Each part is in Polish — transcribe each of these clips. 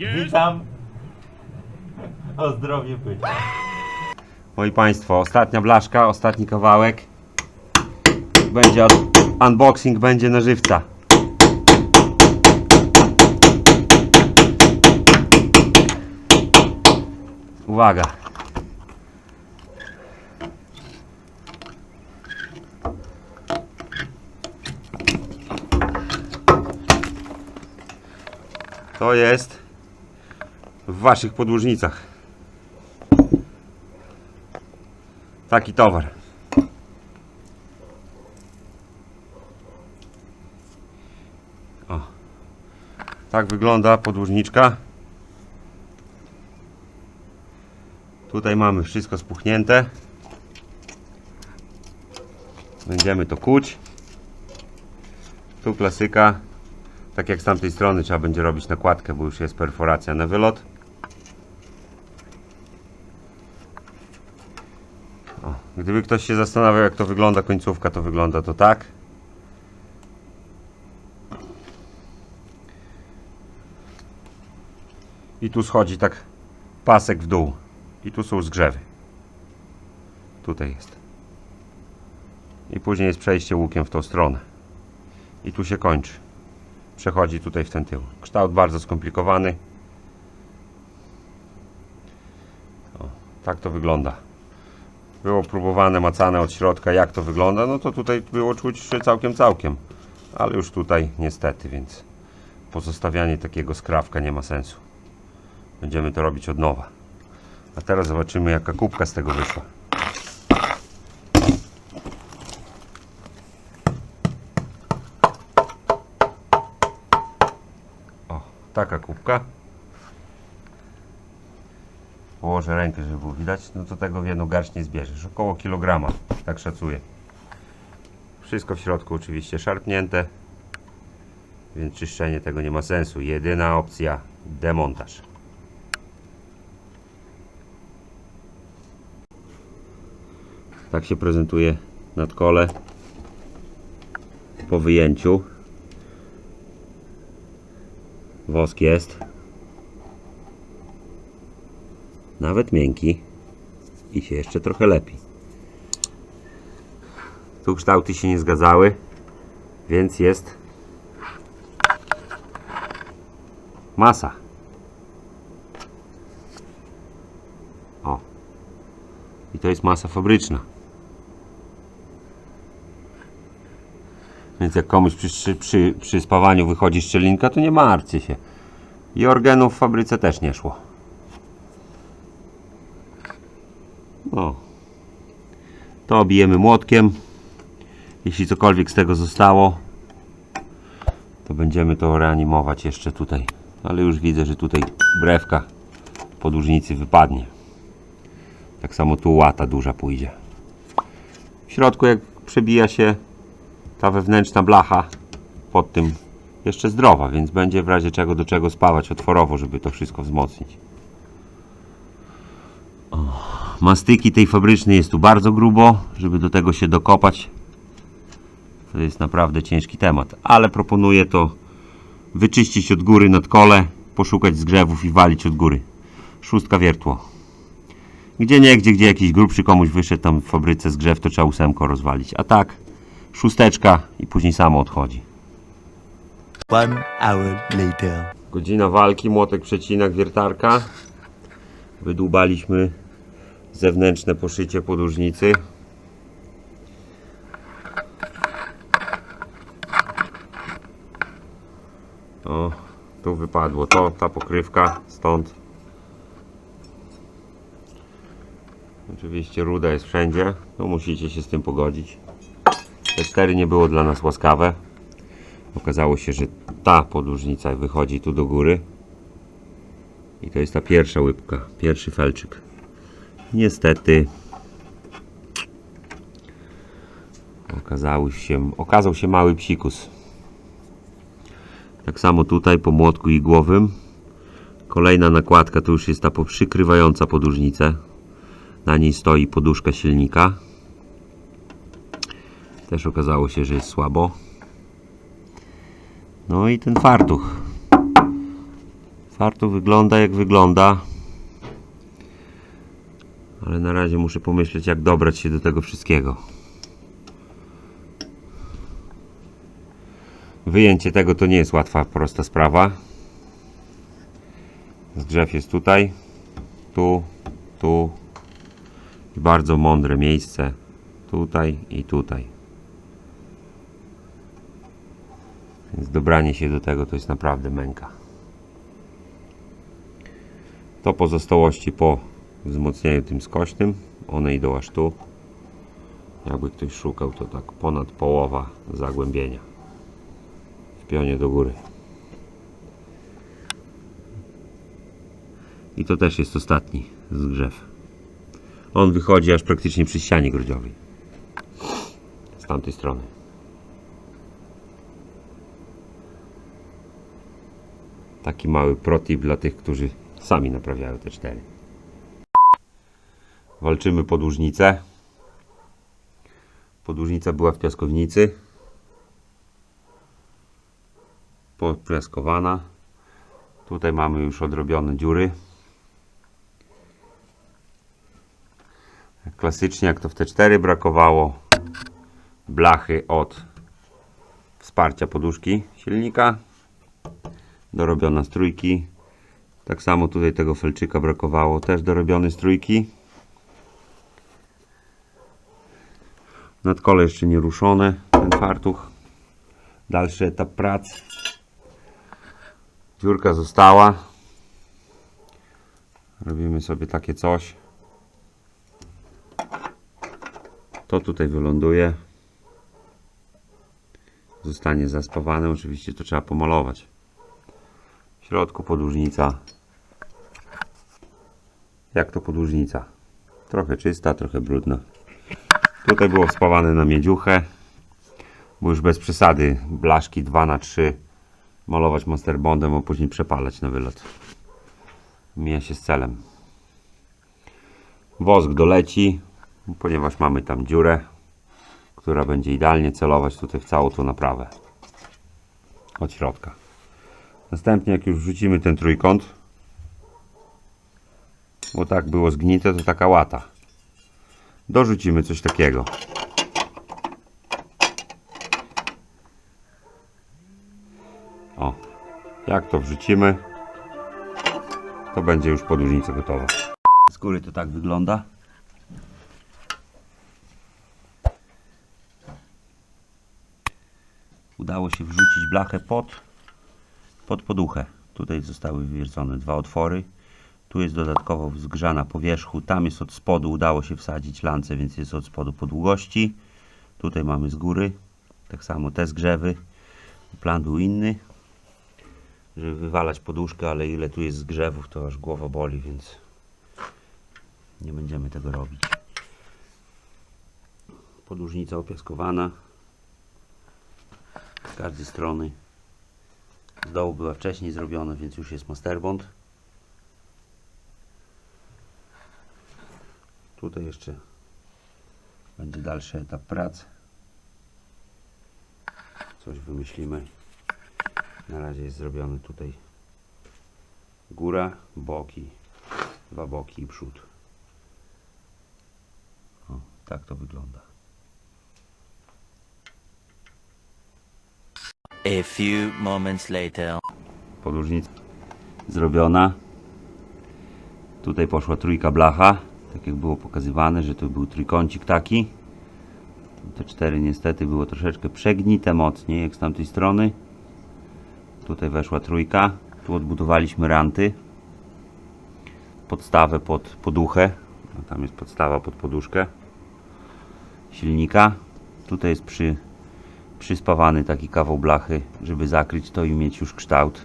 Witam. O zdrowie pyta. Moi Państwo, ostatnia blaszka, ostatni kawałek. Będzie un- unboxing, będzie na żywca. Uwaga. To jest Waszych podłużnicach. Taki towar. O. Tak wygląda podłużniczka. Tutaj mamy wszystko spuchnięte. Będziemy to kuć. Tu klasyka. Tak jak z tamtej strony trzeba będzie robić nakładkę, bo już jest perforacja na wylot. Gdyby ktoś się zastanawiał jak to wygląda końcówka, to wygląda to tak. I tu schodzi tak pasek w dół. I tu są zgrzewy. Tutaj jest. I później jest przejście łukiem w tą stronę. I tu się kończy przechodzi tutaj w ten tył. Kształt bardzo skomplikowany. O, tak to wygląda. Było próbowane, macane od środka, jak to wygląda. No to tutaj było czuć całkiem, całkiem. Ale już tutaj niestety, więc pozostawianie takiego skrawka nie ma sensu. Będziemy to robić od nowa. A teraz zobaczymy, jaka kubka z tego wyszła. O, taka kubka. Położę rękę, żeby było widać. No to tego w jedną garść nie zbierzesz. Około kilograma, tak szacuję. Wszystko w środku oczywiście szarpnięte. Więc czyszczenie tego nie ma sensu. Jedyna opcja demontaż. Tak się prezentuje nadkole po wyjęciu. Wosk jest. Nawet miękki. I się jeszcze trochę lepi. Tu kształty się nie zgadzały, więc jest masa. O. I to jest masa fabryczna. Więc jak komuś przy, przy, przy, spawaniu wychodzi szczelinka, to nie martwcie się. I organów w fabryce też nie szło. No. To obijemy młotkiem. Jeśli cokolwiek z tego zostało, to będziemy to reanimować jeszcze tutaj. Ale już widzę, że tutaj brewka podłużnicy wypadnie. Tak samo tu łata duża pójdzie. W środku jak przebija się ta wewnętrzna blacha pod tym jeszcze zdrowa, więc będzie w razie czego do czego spawać otworowo, żeby to wszystko wzmocnić. O, mastyki tej fabrycznej jest tu bardzo grubo, żeby do tego się dokopać. To jest naprawdę ciężki temat, ale proponuję to wyczyścić od góry nad kole, poszukać zgrzewów i walić od góry. Szóstka wiertło. Gdzie nie, gdzie, gdzie jakiś grubszy komuś wyszedł tam w fabryce zgrzew, to trzeba ósemko rozwalić. A tak, szósteczka i później samo odchodzi. One hour later. Godzina walki, młotek, przecinak, wiertarka. Wydłubaliśmy zewnętrzne poszycie podłużnicy. O, tu wypadło to, ta pokrywka, stąd. Oczywiście ruda jest wszędzie, no musicie się z tym pogodzić. Te cztery nie było dla nas łaskawe. Okazało się, że ta podłużnica wychodzi tu do góry. I to jest ta pierwsza łybka, pierwszy felczyk. Niestety okazał się, okazał się mały psikus. Tak samo tutaj po młotku igłowym. Kolejna nakładka to już jest ta przykrywająca podłużnicę. Na niej stoi poduszka silnika. Też okazało się, że jest słabo. No i ten fartuch. Fartuch wygląda jak wygląda. Ale na razie muszę pomyśleć jak dobrać się do tego wszystkiego. Wyjęcie tego to nie jest łatwa, prosta sprawa. Zgrzew jest tutaj, tu, tu. I bardzo mądre miejsce. Tutaj i tutaj. Więc dobranie się do tego to jest naprawdę męka. To pozostałości po wzmocnieniu tym skośnym. One idą aż tu. Jakby ktoś szukał, to tak ponad połowa zagłębienia w pionie do góry. I to też jest ostatni zgrzew. On wychodzi aż praktycznie przy ścianie grudziowej. Z tamtej strony. Taki mały protip dla tych, którzy sami naprawiają te cztery. Walczymy podłużnicę. Podłużnica była w piaskownicy. Popiaskowana. Tutaj mamy już odrobione dziury. Klasycznie jak to w T4 brakowało blachy od wsparcia poduszki silnika. Dorobiona z trójki. Tak samo tutaj tego felczyka brakowało, też dorobiony z Nadkole jeszcze nie ruszone, ten fartuch. Dalszy etap prac. Dziurka została. Robimy sobie takie coś. To tutaj wyląduje. Zostanie zaspawane. Oczywiście to trzeba pomalować. W środku podłużnica. Jak to podłużnica? Trochę czysta, trochę brudna. Tutaj było spawane na miedziuchę. Bo już bez przesady blaszki 2 na 3 malować masterbondem, a później przepalać na wylot. Mija się z celem. Wosk doleci, ponieważ mamy tam dziurę, która będzie idealnie celować tutaj w całą tą naprawę. Od środka. Następnie jak już wrzucimy ten trójkąt, bo tak było zgnite, to taka łata. Dorzucimy coś takiego. O, jak to wrzucimy, to będzie już podłużnica gotowa. Z góry to tak wygląda. Udało się wrzucić blachę pod, pod poduchę. Tutaj zostały wywiercone dwa otwory. Tu jest dodatkowo zgrzana po wierzchu. Tam jest od spodu. Udało się wsadzić lance, więc jest od spodu po długości. Tutaj mamy z góry. Tak samo te zgrzewy. Plan był inny, żeby wywalać poduszkę, ale ile tu jest zgrzewów, to aż głowa boli, więc nie będziemy tego robić. Podłużnica opiaskowana z każdej strony. Z dołu była wcześniej zrobiona, więc już jest masterbond. Tutaj jeszcze będzie dalszy etap prac. Coś wymyślimy. Na razie jest zrobiony tutaj góra, boki, dwa boki i przód. O, tak to wygląda. A few moments later. podłużnica zrobiona. Tutaj poszła trójka blacha, tak jak było pokazywane, że tu był trójkącik taki. Te cztery niestety było troszeczkę przegnite mocniej jak z tamtej strony. Tutaj weszła trójka. Tu odbudowaliśmy ranty. Podstawę pod poduchę. Tam jest podstawa pod poduszkę silnika. Tutaj jest przy, przyspawany taki kawał blachy, żeby zakryć to i mieć już kształt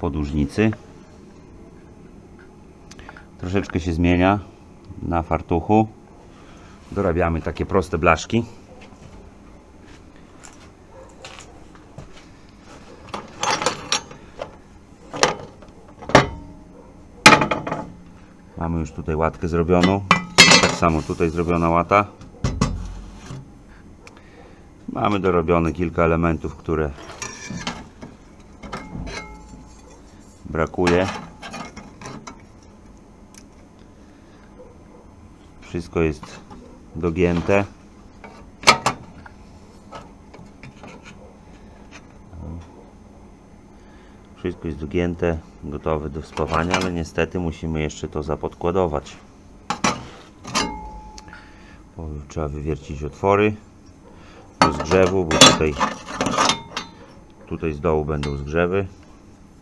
podłużnicy. Troszeczkę się zmienia na fartuchu. Dorabiamy takie proste blaszki. Mamy już tutaj łatkę zrobioną. Tak samo tutaj zrobiona łata. Mamy dorobione kilka elementów, które brakuje. Wszystko jest dogięte. Wszystko jest dogięte, gotowe do spawania, ale niestety musimy jeszcze to zapodkładować. Bo trzeba wywiercić otwory do zgrzewu, bo tutaj tutaj z dołu będą zgrzewy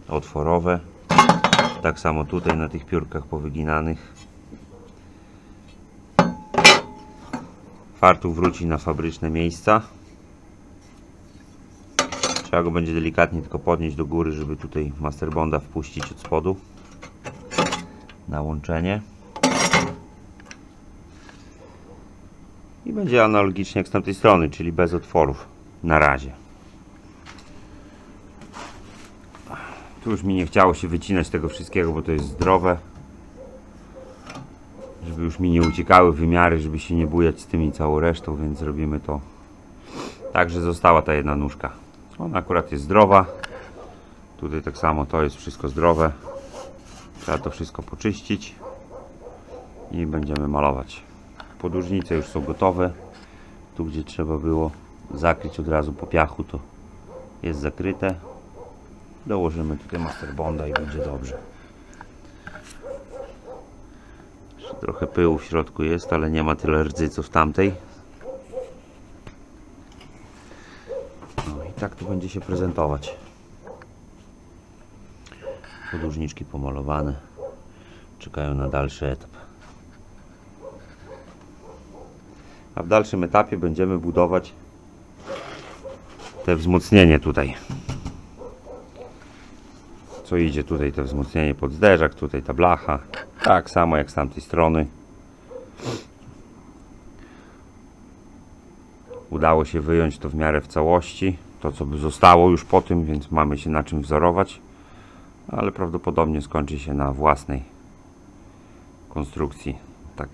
otworowe. Tak samo tutaj na tych piórkach powyginanych. Fartuch wróci na fabryczne miejsca. Trzeba go będzie delikatnie tylko podnieść do góry, żeby tutaj masterbonda wpuścić od spodu na łączenie. I będzie analogicznie jak z tamtej strony, czyli bez otworów na razie. Tu już mi nie chciało się wycinać tego wszystkiego, bo to jest zdrowe. Żeby już mi nie uciekały wymiary, żeby się nie bujać z tymi całą resztą, więc zrobimy to tak, że została ta jedna nóżka. Ona akurat jest zdrowa. Tutaj tak samo to jest wszystko zdrowe. Trzeba to wszystko poczyścić i będziemy malować. Podłużnice już są gotowe. Tu gdzie trzeba było zakryć od razu po piachu, to jest zakryte. Dołożymy tutaj masterbonda i będzie dobrze. Jeszcze trochę pyłu w środku jest, ale nie ma tyle rdzy co w tamtej. No i tak to będzie się prezentować. Podłużniczki pomalowane. Czekają na dalszy etap. A w dalszym etapie będziemy budować te wzmocnienie tutaj. Co idzie tutaj, to wzmocnienie pod zderzak, tutaj ta blacha. Tak samo jak z tamtej strony. Udało się wyjąć to w miarę w całości. To co by zostało już po tym, więc mamy się na czym wzorować. Ale prawdopodobnie skończy się na własnej konstrukcji. Tak.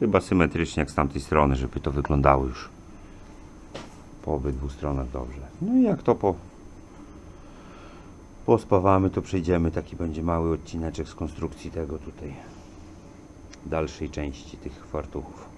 Chyba symetrycznie jak z tamtej strony, żeby to wyglądało już po obydwu stronach dobrze. No i jak to po pospawamy, to przejdziemy. Taki będzie mały odcineczek z konstrukcji tego tutaj dalszej części tych fartuchów.